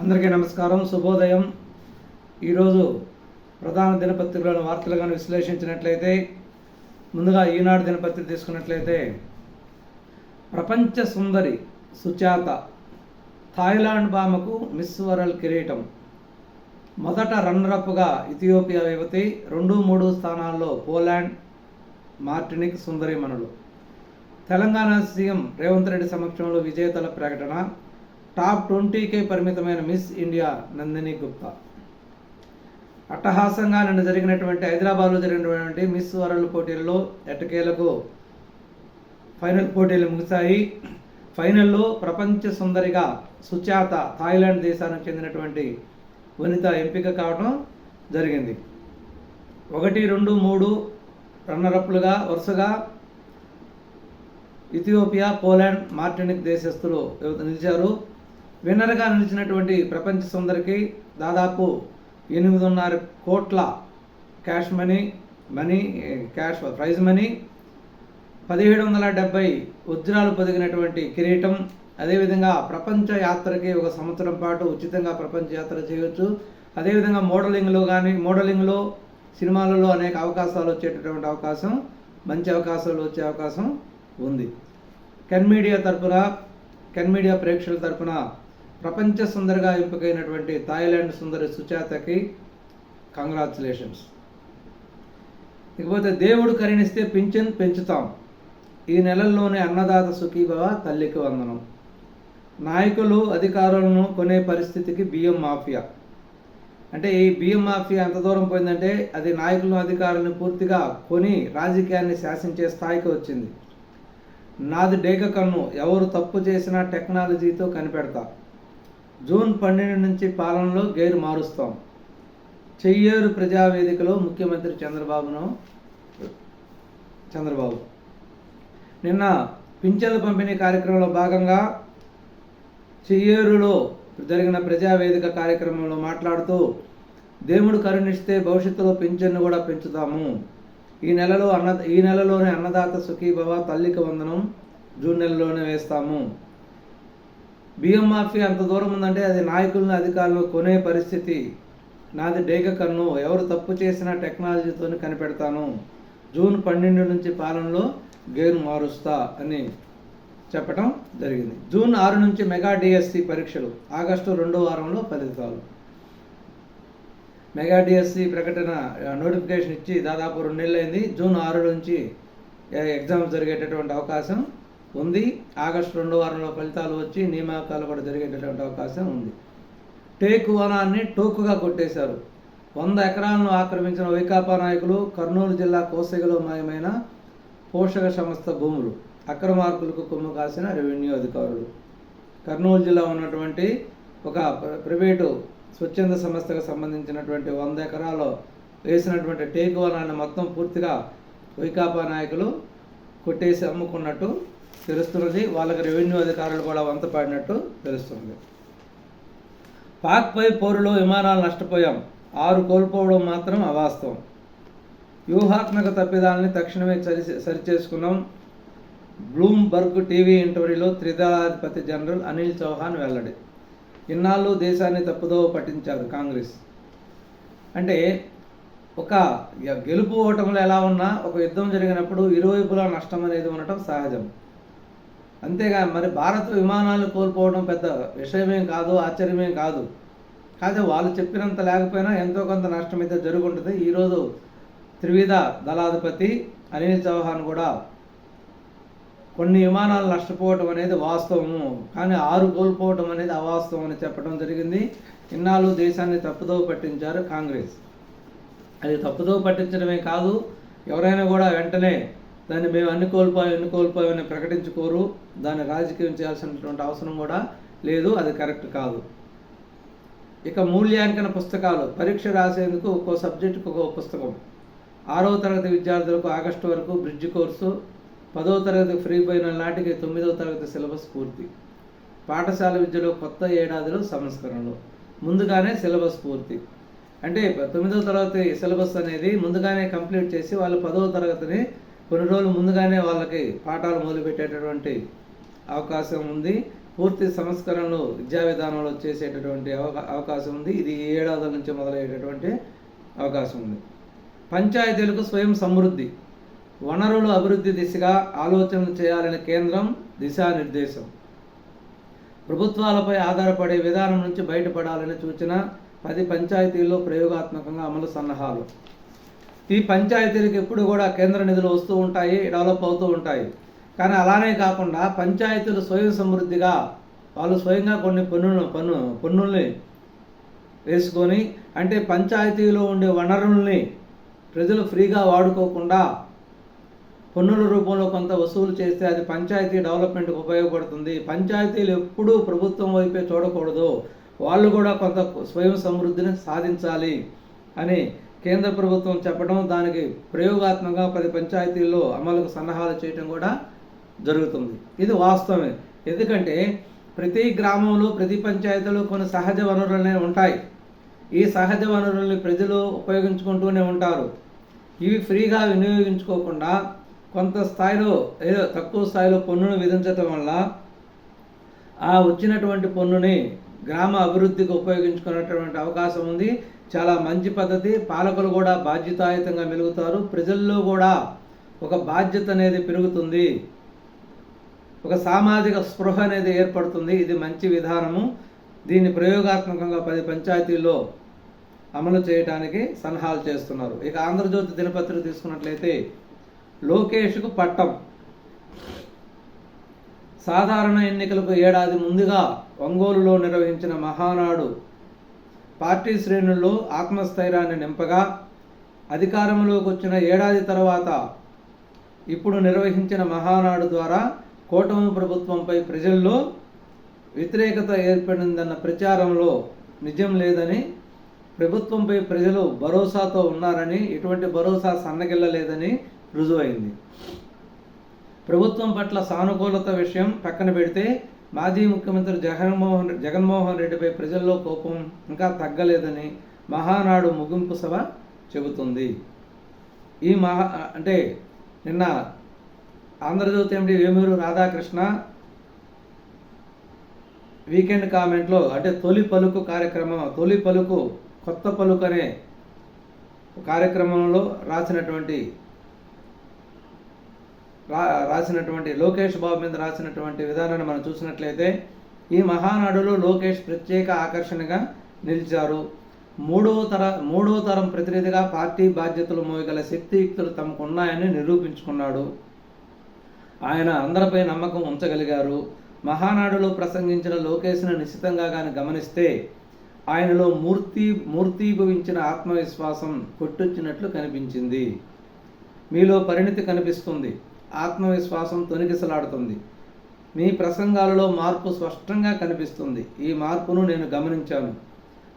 అందరికీ నమస్కారం శుభోదయం. ఈరోజు ప్రధాన దినపత్రికలోని వార్తలుగాను విశ్లేషించినట్లయితే ముందుగా ఈనాడు దినపత్రిక తీసుకున్నట్లయితే ప్రపంచ సుందరి సుచాత థాయిలాండ్ భామకు మిస్ వరల్డ్ కిరీటం. మొదట రన్నరప్గా ఇథియోపియా యువతి రెండు మూడు స్థానాల్లో పోలాండ్ మార్టినిక్ సుందరిమణులు. తెలంగాణ సీఎం రేవంత్ రెడ్డి సమక్షంలో విజేతల ప్రకటన టాప్ ట్వంటీకే పరిమితమైన మిస్ ఇండియా నందిని గుప్తా. అట్టహాసంగా నిన్న జరిగినటువంటి హైదరాబాద్లో జరిగినటువంటి మిస్ వరల్డ్ పోటీల్లో ఎట్టకేలకు ఫైనల్ పోటీలు ముగిశాయి. ఫైనల్లో ప్రపంచ సుందరిగా సుచాత థాయిలాండ్ దేశానికి చెందినటువంటి వనిత ఎంపిక కావడం జరిగింది. ఒకటి రెండు మూడు రన్నరప్లుగా వరుసగా ఇథియోపియా పోలాండ్ మార్టినిక్ దేశస్తులు నిలిచారు. విన్నర్గా నిలిచినటువంటి ప్రపంచ సుందరికి దాదాపు ఎనిమిదిన్నర కోట్ల cash money money cash prize money పదిహేడు వందల డెబ్బై వజ్రాలు పొదిగినటువంటి కిరీటం. అదేవిధంగా ప్రపంచ యాత్రకి ఒక సంవత్సరం పాటు ఉచితంగా ప్రపంచ యాత్ర చేయవచ్చు అదేవిధంగా మోడలింగ్లో కానీ మోడలింగ్లో సినిమాలలో అనేక అవకాశాలు వచ్చేటటువంటి అవకాశం మంచి అవకాశాలు వచ్చే అవకాశం ఉంది. కెన్ మీడియా తరపున కెన్ మీడియా ప్రేక్షకుల తరపున ప్రపంచ సుందరిగా ఎంపికైనటువంటి థాయిలాండ్ సుందరి సుచాతకి కంగ్రాచులేషన్స్ ఇకపోతే దేవుడు కరుణిస్తే పింఛన్ పెంచుతాం. ఈ నెలల్లోనే అన్నదాత సుఖీభవ తల్లికి వందనం. నాయకులు అధికారులను కొనే పరిస్థితికి బియ్యం మాఫియా. అంటే ఈ బియ్యం మాఫియా ఎంత దూరం పోయిందంటే అది నాయకులను అధికారులను పూర్తిగా కొని రాజకీయాన్ని శాసించే స్థాయికి వచ్చింది. నాది డేక కన్ను ఎవరు తప్పు చేసినా టెక్నాలజీతో కనిపెడతా. జూన్ పన్నెండు నుంచి పాలనలో గేరు మారుస్తాం చెయ్యేరు ప్రజావేదికలో ముఖ్యమంత్రి చంద్రబాబును చంద్రబాబు. నిన్న పింఛన్ల పంపిణీ కార్యక్రమంలో భాగంగా చెయ్యేరులో జరిగిన ప్రజావేదిక కార్యక్రమంలో మాట్లాడుతూ దేవుడు కరుణిస్తే భవిష్యత్తులో పింఛన్ను కూడా పెంచుతాము. ఈ నెలలో అన్న ఈ నెలలోనే అన్నదాత సుఖీభవ తల్లికి వందనం జూన్ నెలలోనే వేస్తాము. బియ్యం మాఫీ అంత దూరం ఉందంటే అది నాయకులను అధికారులను కొనే పరిస్థితి. నాది డేగ కన్ను ఎవరు తప్పు చేసినా టెక్నాలజీతో కనిపెడతాను. జూన్ పన్నెండు నుంచి పాలనలో గేరు మారుస్తా అని చెప్పటం జరిగింది. జూన్ ఆరు నుంచి మెగా డిఎస్సి పరీక్షలు. ఆగస్టు రెండో వారంలో ఫలితాలు. మెగా డిఎస్సి ప్రకటన నోటిఫికేషన్ ఇచ్చి దాదాపు రెండు నెలలు అయింది జూన్ ఆరు నుంచి ఎగ్జామ్స్ జరిగేటటువంటి అవకాశం ఉంది. ఆగస్టు రెండో వారంలో ఫలితాలు వచ్చి నియామకాలు కూడా జరిగేటటువంటి అవకాశం ఉంది. టేకు వనాన్ని టోకుగా కొట్టేశారు. వంద ఎకరాలను ఆక్రమించిన వైకాపా నాయకులు కర్నూలు జిల్లా కోసగిలో మాయమైన పోషక సంస్థ భూములు అక్రమార్కులకు కొమ్ము కాసిన రెవెన్యూ అధికారులు. కర్నూలు జిల్లా ఉన్నటువంటి ఒక ప్ర- ప్రైవేటు స్వచ్ఛంద సంస్థకు సంబంధించినటువంటి వంద ఎకరాలు వేసినటువంటి టేకు వనాన్ని మొత్తం పూర్తిగా వైకాపా నాయకులు కొట్టేసి అమ్ముకున్నట్టు తెలుస్తున్నది. వాళ్ళకి రెవెన్యూ అధికారులు కూడా వంత పాడినట్టు తెలుస్తుంది. పాక్పై పోరులో విమానాలు నష్టపోయాం. ఆరు కోల్పోవడం మాత్రం అవాస్తవం. వ్యూహాత్మక తప్పిదాలని తక్షణమే సరి సరిచేసుకున్నాం. బ్లూంబర్గ్ టీవీ ఇంటర్వ్యూలో త్రిదళాధిపతి జనరల్ అనిల్ చౌహాన్ వెల్లడి. ఇన్నాళ్ళు దేశాన్ని తప్పుదోవ పట్టించారు కాంగ్రెస్. అంటే ఒక గెలుపు ఓటములు ఎలా ఉన్నా ఒక యుద్ధం జరిగినప్పుడు ఇరువైపులా నష్టం అనేది ఉండటం సహజం. అంతేగా మరి భారత్ విమానాలు కోల్పోవడం పెద్ద విషయమేం కాదు ఆశ్చర్యమేం కాదు. కాదు వాళ్ళు చెప్పినంత లేకపోయినా ఎంతో కొంత నష్టం అయితే జరుగుంటుంది. ఈరోజు త్రివిధ దళాధిపతి అనిల్ చౌహాన్ కూడా కొన్ని విమానాలు నష్టపోవటం అనేది వాస్తవము. కానీ ఆరు కోల్పోవటం అనేది అవాస్తవం అని చెప్పడం జరిగింది. ఇన్నాళ్ళు దేశాన్ని తప్పుదోవ పట్టించారు కాంగ్రెస్. అది తప్పుదోవ పట్టించడమే కాదు ఎవరైనా కూడా వెంటనే దాన్ని మేము అన్ని కోల్పోయి ఎన్ని కోల్పోయామని ప్రకటించుకోరు. దాన్ని రాజకీయం చేయాల్సినటువంటి అవసరం కూడా లేదు అది కరెక్ట్ కాదు. ఇక మూల్యాంకన పుస్తకాలు పరీక్ష రాసేందుకు ఒక్కో సబ్జెక్టుకు ఒక్కో పుస్తకం. ఆరవ తరగతి విద్యార్థులకు ఆగస్టు వరకు బ్రిడ్జ్ కోర్సు పదవ తరగతి ఫ్రీ పోయిన నాటికి తొమ్మిదవ తరగతి సిలబస్ పూర్తి. పాఠశాల విద్యలో కొత్త ఏడాదిలో సంస్కరణలు. ముందుగానే సిలబస్ పూర్తి. అంటే తొమ్మిదవ తరగతి సిలబస్ అనేది ముందుగానే కంప్లీట్ చేసి వాళ్ళు పదవ తరగతిని కొన్ని రోజులు ముందుగానే వాళ్ళకి పాఠాలు మొదలుపెట్టేటటువంటి అవకాశం ఉంది. పూర్తి సంస్కరణలు విద్యా విధానంలో చేసేటటువంటి అవకా అవకాశం ఉంది. ఇది ఏడాది నుంచి మొదలయ్యేటటువంటి అవకాశం ఉంది. పంచాయతీలకు స్వయం సమృద్ధి వనరులు అభివృద్ధి దిశగా ఆలోచనలు చేయాలని కేంద్రం దిశానిర్దేశం. ప్రభుత్వాలపై ఆధారపడే విధానం నుంచి బయటపడాలనే సూచన పది పంచాయతీల్లో ప్రయోగాత్మకంగా అమలు సన్నాహాలు. ఈ పంచాయతీలకు ఎప్పుడు కూడా కేంద్ర నిధులు వస్తూ ఉంటాయి డెవలప్ అవుతూ ఉంటాయి. కానీ అలానే కాకుండా పంచాయతీలు స్వయం సమృద్ధిగా వాళ్ళు స్వయంగా కొన్ని పన్నులు పన్ను పన్నుల్ని వేసుకొని అంటే పంచాయతీలో ఉండే వనరుల్ని ప్రజలు ఫ్రీగా వాడుకోకుండా పన్నుల రూపంలో కొంత వసూలు చేస్తే అది పంచాయతీ డెవలప్మెంట్కి ఉపయోగపడుతుంది. పంచాయతీలు ఎప్పుడూ ప్రభుత్వం వైపే చూడకూడదు. వాళ్ళు కూడా కొంత స్వయం సమృద్ధిని సాధించాలి అని కేంద్ర ప్రభుత్వం చెప్పడం దానికి ప్రయోగాత్మకంగా పది పంచాయతీల్లో అమలుకు సన్నాహాలు చేయడం కూడా జరుగుతుంది. ఇది వాస్తవమే. ఎందుకంటే ప్రతి గ్రామంలో ప్రతి పంచాయతీలో కొన్ని సహజ వనరులనే ఉంటాయి. ఈ సహజ వనరుల్ని ప్రజలు ఉపయోగించుకుంటూనే ఉంటారు. ఇవి ఫ్రీగా వినియోగించుకోకుండా కొంత స్థాయిలో ఏదో తక్కువ స్థాయిలో పన్నును విధించటం వల్ల ఆ వచ్చినటువంటి పన్నుని గ్రామ అభివృద్ధికి ఉపయోగించుకునేటువంటి అవకాశం ఉంది. చాలా మంచి పద్ధతి. పాలకులు కూడా బాధ్యతాయుతంగా మెలుగుతారు. ప్రజల్లో కూడా ఒక బాధ్యత అనేది పెరుగుతుంది. ఒక సామాజిక స్పృహ అనేది ఏర్పడుతుంది. ఇది మంచి విధానము. దీన్ని ప్రయోగాత్మకంగా పది పంచాయతీల్లో అమలు చేయడానికి సలహాలు చేస్తున్నారు. ఇక ఆంధ్రజ్యోతి దినపత్రిక తీసుకున్నట్లయితే లోకేష్కు పట్టం. సాధారణ ఎన్నికలకు ఏడాది ముందుగా ఒంగోలులో నిర్వహించిన మహానాడు పార్టీ శ్రేణుల్లో ఆత్మస్థైర్యాన్ని నింపగా అధికారంలోకి వచ్చిన ఏడాది తర్వాత ఇప్పుడు నిర్వహించిన మహానాడు ద్వారా కూటమి ప్రభుత్వంపై ప్రజల్లో వ్యతిరేకత ఏర్పడిందన్న ప్రచారంలో నిజం లేదని ప్రభుత్వంపై ప్రజలు భరోసాతో ఉన్నారని ఎటువంటి భరోసా సన్నగిల్లలేదని రుజువైంది. ప్రభుత్వం పట్ల సానుకూలత విషయం పక్కన పెడితే మాజీ ముఖ్యమంత్రి జగన్మోహన్ జగన్మోహన్ రెడ్డిపై ప్రజల్లో కోపం ఇంకా తగ్గలేదని మహానాడు ముగింపు సభ చెబుతుంది. ఈ మహా అంటే నిన్న ఆంధ్రజ్యోతి ఎండి వేమూరు రాధాకృష్ణ వీకెండ్ కామెంట్లో అంటే తొలి పలుకు కార్యక్రమం తొలి పలుకు కొత్త పలుకు అనే కార్యక్రమంలో రాసినటువంటి రా రాసినటువంటి లోకేష్ బాబు మీద రాసినటువంటి విధానాన్ని మనం చూసినట్లయితే ఈ మహానాడులో లోకేష్ ప్రత్యేక ఆకర్షణగా నిలిచారు. మూడవ తర మూడవ తరం ప్రతినిధిగా పార్టీ బాధ్యతలు మోయగల శక్తియుక్తులు తమకు ఉన్నాయని నిరూపించుకున్నాడు. ఆయన అందరిపై నమ్మకం ఉంచగలిగారు. మహానాడులో ప్రసంగించిన లోకేష్ను నిశ్చితంగా కానీ గమనిస్తే ఆయనలో మూర్తి మూర్తీభవించిన ఆత్మవిశ్వాసం కొట్టొచ్చినట్లు కనిపించింది. మీలో పరిణితి కనిపిస్తుంది. ఆత్మవిశ్వాసం తొనిగిసలాడుతుంది. మీ ప్రసంగాలలో మార్పు స్పష్టంగా కనిపిస్తుంది. ఈ మార్పును నేను గమనించాను.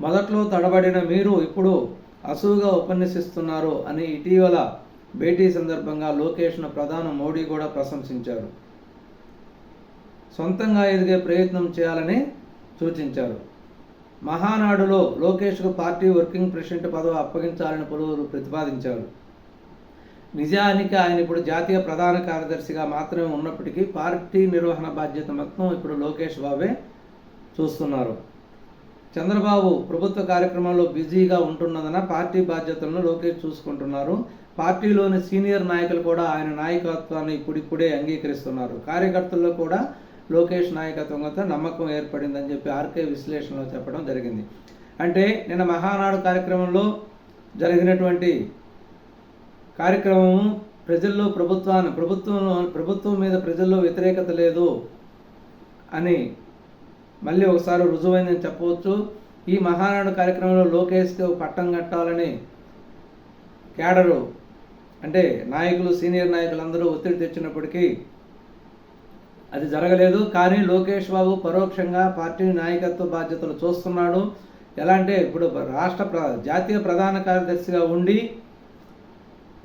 మొదట్లో తడబడిన మీరు ఇప్పుడు అసువుగా ఉపన్యసిస్తున్నారు అని ఇటీవల భేటీ సందర్భంగా లోకేష్ను ప్రధాని మోడీ కూడా ప్రశంసించారు. సొంతంగా ఎదిగే ప్రయత్నం చేయాలని సూచించారు. మహానాడులో లోకేష్కు పార్టీ వర్కింగ్ ప్రెసిడెంట్ పదవి అప్పగించాలని పలువురు ప్రతిపాదించారు. నిజానికి ఆయన ఇప్పుడు జాతీయ ప్రధాన కార్యదర్శిగా మాత్రమే ఉన్నప్పటికీ పార్టీ నిర్వహణ బాధ్యత మొత్తం ఇప్పుడు లోకేష్ బాబే చూస్తున్నారు. చంద్రబాబు ప్రభుత్వ కార్యక్రమంలో బిజీగా ఉంటున్నదన పార్టీ బాధ్యతలను లోకేష్ చూసుకుంటున్నారు. పార్టీలోని సీనియర్ నాయకులు కూడా ఆయన నాయకత్వాన్ని ఇప్పుడిప్పుడే అంగీకరిస్తున్నారు. కార్యకర్తల్లో కూడా లోకేష్ నాయకత్వంతో నమ్మకం ఏర్పడిందని చెప్పి ఆర్కే విశ్లేషణలో చెప్పడం జరిగింది. అంటే నిన్న మహానాడు కార్యక్రమంలో జరిగినటువంటి కార్యక్రమం ప్రజల్లో ప్రభుత్వాన్ని ప్రభుత్వంలో ప్రభుత్వం మీద ప్రజల్లో వ్యతిరేకత లేదు అని మళ్ళీ ఒకసారి రుజువైందని చెప్పవచ్చు. ఈ మహానాడు కార్యక్రమంలో లోకేష్కి పట్టం కట్టాలని కేడరు అంటే నాయకులు సీనియర్ నాయకులు అందరూ ఒత్తిడి తెచ్చినప్పటికీ అది జరగలేదు. కానీ లోకేష్ బాబు పరోక్షంగా పార్టీ నాయకత్వ బాధ్యతలు చూస్తున్నాడు. ఎలా అంటే ఇప్పుడు రాష్ట్ర ప్ర జాతీయ ప్రధాన కార్యదర్శిగా ఉండి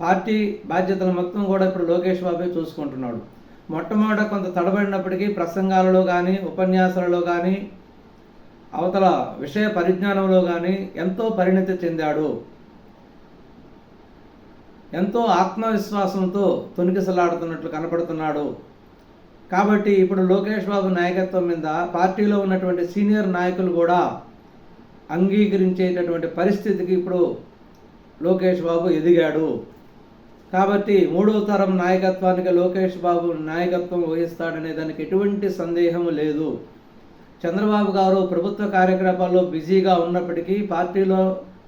పార్టీ బాధ్యతలు మొత్తం కూడా ఇప్పుడు లోకేష్ బాబే చూసుకుంటున్నాడు. మొట్టమొదట కొంత తడబడినప్పటికీ ప్రసంగాలలో కానీ ఉపన్యాసాలలో కానీ అవతల విషయ పరిజ్ఞానంలో కానీ ఎంతో పరిణతి చెందాడు. ఎంతో ఆత్మవిశ్వాసంతో తొనికిసలాడుతున్నట్లు కనపడుతున్నాడు. కాబట్టి ఇప్పుడు లోకేష్ బాబు నాయకత్వం మీద పార్టీలో ఉన్నటువంటి సీనియర్ నాయకులు కూడా అంగీకరించేటటువంటి పరిస్థితికి ఇప్పుడు లోకేష్ బాబు ఎదిగాడు. కాబట్టి మూడవ తరం నాయకత్వానికి లోకేష్ బాబు నాయకత్వం వహిస్తాడనే దానికి ఎటువంటి సందేహం లేదు. చంద్రబాబు గారు ప్రభుత్వ కార్యకలాపాల్లో బిజీగా ఉన్నప్పటికీ పార్టీలో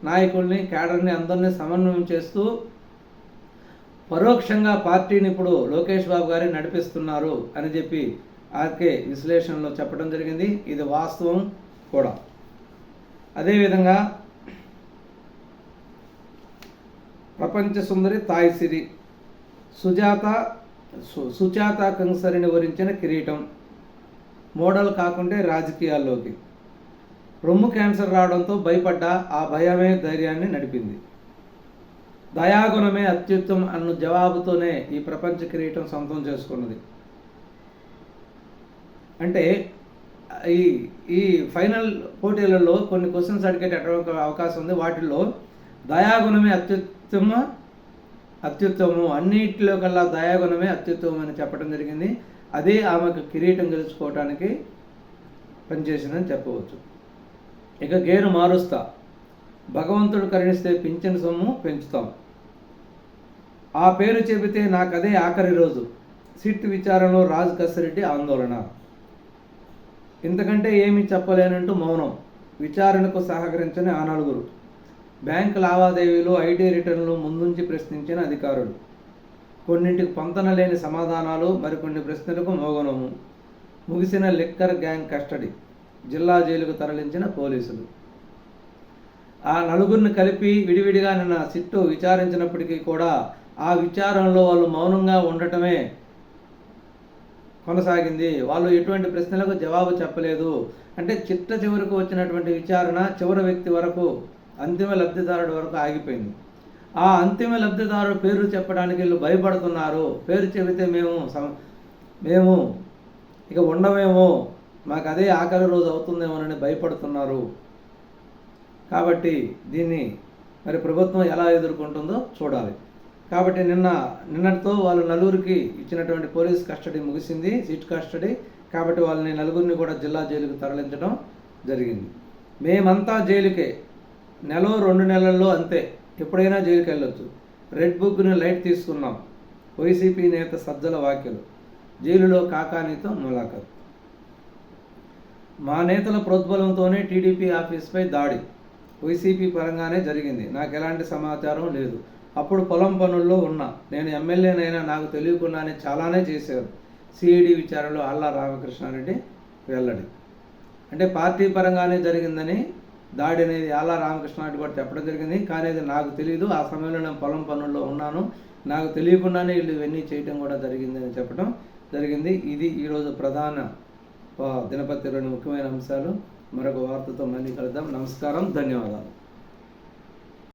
నాయకుల్ని కేడర్ని అందరినీ సమన్వయం చేస్తూ పరోక్షంగా పార్టీని ఇప్పుడు లోకేష్ బాబు గారే నడిపిస్తున్నారు అని చెప్పి ఆర్కే విశ్లేషణలో చెప్పడం జరిగింది. ఇది వాస్తవం కూడా. అదేవిధంగా ప్రపంచ సుందరి తాయిసిరి సుజాత సు- సుజాత కంసరిని వరించిన కిరీటం. మోడల్ కాకుంటే రాజకీయాల్లోకి. రొమ్ము క్యాన్సర్ రావడంతో భయపడ్డ ఆ భయమే ధైర్యాన్ని నడిపింది. దయాగుణమే అత్యుత్తమం అన్న జవాబుతోనే ఈ ప్రపంచ కిరీటం సొంతం చేసుకున్నది. అంటే ఈ ఈ ఫైనల్ పోటీలలో కొన్ని క్వశ్చన్స్ అడిగేటటువంటి అవకాశం ఉంది. వాటిల్లో దయాగుణమే అత్యుత్తమ అత్యుత్తమం అన్నిటిలో కల్లా దయాగుణమే అత్యుత్తమం అని చెప్పడం జరిగింది. అదే ఆమెకు కిరీటం గెలుచుకోవటానికి పనిచేసిందని చెప్పవచ్చు. ఇక గేరు మారుస్తా. భగవంతుడు కరుణిస్తే పింఛన్ సొమ్ము పెంచుతాం. ఆ పేరు చెబితే నాకదే ఆఖరి రోజు. సిట్ విచారణలో రాజ్ కసిరెడ్డి ఆందోళన. ఇంతకంటే ఏమీ చెప్పలేనంటూ మౌనం. విచారణకు సహకరించని ఆ నలుగురు. బ్యాంకు లావాదేవీలు ఐటీ రిటర్న్లు ముందుంచి ప్రశ్నించిన అధికారులు. కొన్నింటికి పొంతనలేని సమాధానాలు మరికొన్ని ప్రశ్నలకు మోగనము. ముగిసిన లిక్కర్ గ్యాంగ్ కస్టడీ జిల్లా జైలుకు తరలించిన పోలీసులు. ఆ నలుగురిని కలిపి విడివిడిగా నిన్న సిట్టు విచారించినప్పటికీ కూడా ఆ విచారణలో వాళ్ళు మౌనంగా ఉండటమే కొనసాగింది. వాళ్ళు ఎటువంటి ప్రశ్నలకు జవాబు చెప్పలేదు. అంటే చిట్ట చివరకు వచ్చినటువంటి విచారణ చివరి వ్యక్తి వరకు అంతిమ లబ్ధిదారుడు వరకు ఆగిపోయింది. ఆ అంతిమ లబ్ధిదారుడు పేరు చెప్పడానికి వీళ్ళు భయపడుతున్నారు. పేరు చెబితే మేము సం- మేము ఇక ఉండమేమో మాకు అదే ఆఖరి రోజు అవుతుందేమోనని భయపడుతున్నారు. కాబట్టి దీన్ని మరి ప్రభుత్వం ఎలా ఎదుర్కొంటుందో చూడాలి. కాబట్టి నిన్న నిన్నటితో వాళ్ళు నలుగురికి ఇచ్చినటువంటి పోలీస్ కస్టడీ ముగిసింది సిట్ కస్టడీ. కాబట్టి వాళ్ళని నలుగురిని కూడా జిల్లా జైలుకు తరలించడం జరిగింది. మేమంతా జైలుకే. నెల రెండు నెలల్లో అంతే. ఎప్పుడైనా జైలుకి వెళ్ళొచ్చు రెడ్ బుక్ని లైట్ తీసుకున్నాం. వైసీపీ నేత సజ్జల వ్యాఖ్యలు. జైలులో కాకానీతో ములాఖత్. మా నేతల ప్రోద్బలంతోనే టీడీపీ ఆఫీస్పై దాడి. వైసీపీ పరంగానే జరిగింది. నాకు ఎలాంటి సమాచారం లేదు. అప్పుడు పొలం పనుల్లో ఉన్నా. నేను ఎమ్మెల్యేనైనా నాకు తెలియకుండానే చాలానే చేశారు సిఐడి విచారణలో అల్లా రామకృష్ణారెడ్డి వెల్లడి. అంటే పార్టీ పరంగానే జరిగిందని దాడి అనేది ఆళ్ళ రామకృష్ణారెడ్డి కూడా చెప్పడం జరిగింది. కానీ అది నాకు తెలియదు ఆ సమయంలో నేను పొలం పనుల్లో ఉన్నాను. నాకు తెలియకుండానే వీళ్ళు ఇవన్నీ చేయటం కూడా జరిగిందని చెప్పడం జరిగింది. ఇది ఈరోజు ప్రధాన ఆ, ముఖ్యమైన అంశాలు. మరొక వార్తతో మళ్ళీ కలుద్దాం. నమస్కారం. ధన్యవాదాలు.